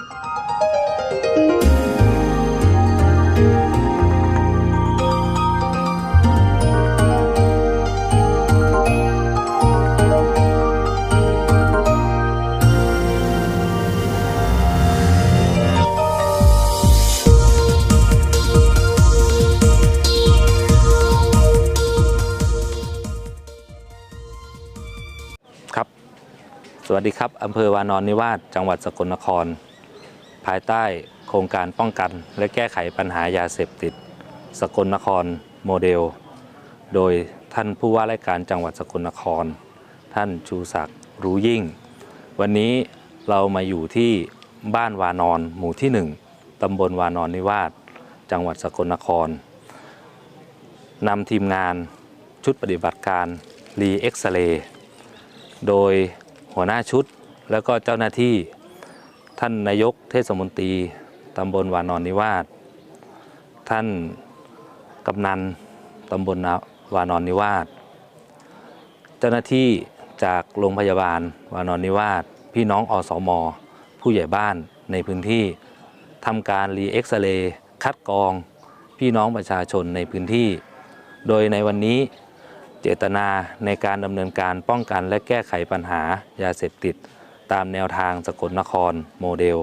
ครับสวัสดีครับ อำเภอวานอนนิวาสจังหวัดสกลนคร ภายใต้โครงการป้องกัน และแก้ไขปัญหายาเสพติด สกลนครโมเดล โดยท่านผู้ว่าราชการจังหวัดสกลนคร ท่านชูศักดิ์รู้ยิ่ง วันนี้เรามาอยู่ที่บ้านวานอนหมู่ที่ 1ตำบลวานอนนิวาสจังหวัดสกลนครนำทีมงานชุดปฏิบัติการรีเอ็กซเรย์โดยหัวหน้าชุดแล้วก็เจ้าหน้าที่ ท่านนายกเทศมนตรีตำบลวานอนนิวาสท่านกำนันตำบลวานอนนิวาสเจ้าหน้าที่จากโรงพยาบาลวานอนนิวาสพี่น้องอสม ผู้ใหญ่บ้านในพื้นที่ทำการรีเอ็กซเรย์คัดกรองพี่น้องประชาชนในพื้นที่ โดยในวันนี้เจตนาในการดำเนินการป้องกันและแก้ไขปัญหายาเสพติด ตามแนวทางสกลนครโมเดล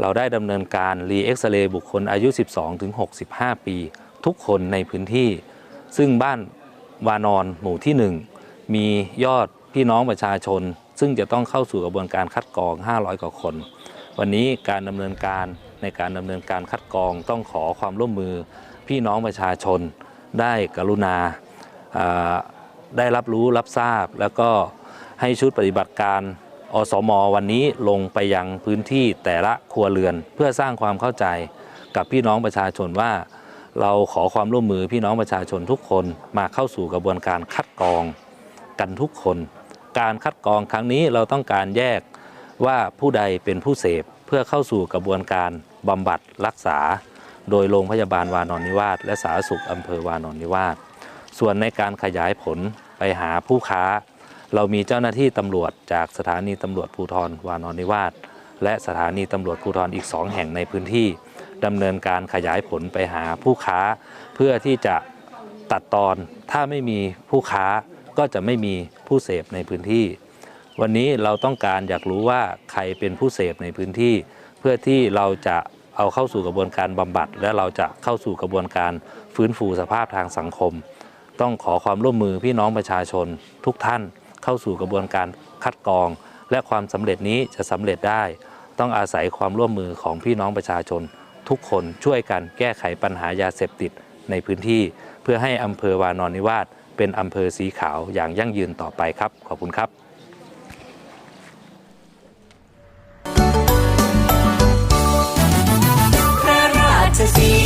เราได้ดำเนินการรีเอ็กซเรย์บุคคลอายุ 12-65 ปี ทุกคนในพื้นที่ ซึ่งบ้านวานอนหมู่ที่ 1 มียอดพี่น้องประชาชน ซึ่งจะต้องเข้าสู่กระบวนการคัดกรอง 500 กว่าคน วันนี้การดำเนินการในการดำเนินการคัดกรองต้องขอความร่วมมือพี่น้องประชาชนได้กรุณาาได้รับรู้รับทราบ แล้วก็ให้ชุดปฏิบัติการ อสมวันนี้ลงไปยังพื้นที่แต่ละครัวเรือน เพื่อสร้างความเข้าใจกับพี่น้องประชาชนว่า เราขอความร่วมมือพี่น้องประชาชนทุกคนมาเข้าสู่กระบวนการคัดกรองกันทุกคน การคัดกรองครั้งนี้เราต้องการแยกว่าผู้ใดเป็นผู้เสพเพื่อเข้าสู่กระบวนการบำบัดรักษา โดยโรงพยาบาลวานอนนิวาสและสาธารณสุขอำเภอวานอนนิวาสส่วนในการขยายผลไปหาผู้ค้า เรามีเจ้าหน้าที่ตำรวจจากสถานีตำรวจภูธรวานอนนิวาสและสถานีตำรวจภูธรอีก2แห่งในพื้นที่ดำเนินการขยายผลไปหาผู้ค้า เพื่อที่จะตัดตอนถ้าไม่มีผู้ค้าก็จะไม่มีผู้เสพในพื้นที่ วันนี้เราต้องการอยากรู้ว่าใครเป็นผู้เสพในพื้นที่ เพื่อที่เราจะเอาเข้าสู่กระบวนการบำบัด และเราจะเข้าสู่กระบวนการฟื้นฟูสภาพทางสังคม ต้องขอความร่วมมือพี่น้องประชาชนทุกท่าน เข้าสู่กระบวนการคัดกรอง และความสำเร็จนี้จะสำเร็จได้ ต้องอาศัยความร่วมมือของพี่น้องประชาชน ทุกคนช่วยกันแก้ไขปัญหายาเสพติดในพื้นที่ เพื่อให้อำเภอวานอนิวาสเป็นอำเภอสีขาวอย่างยั่งยืนต่อไปครับ ขอบคุณครับ to see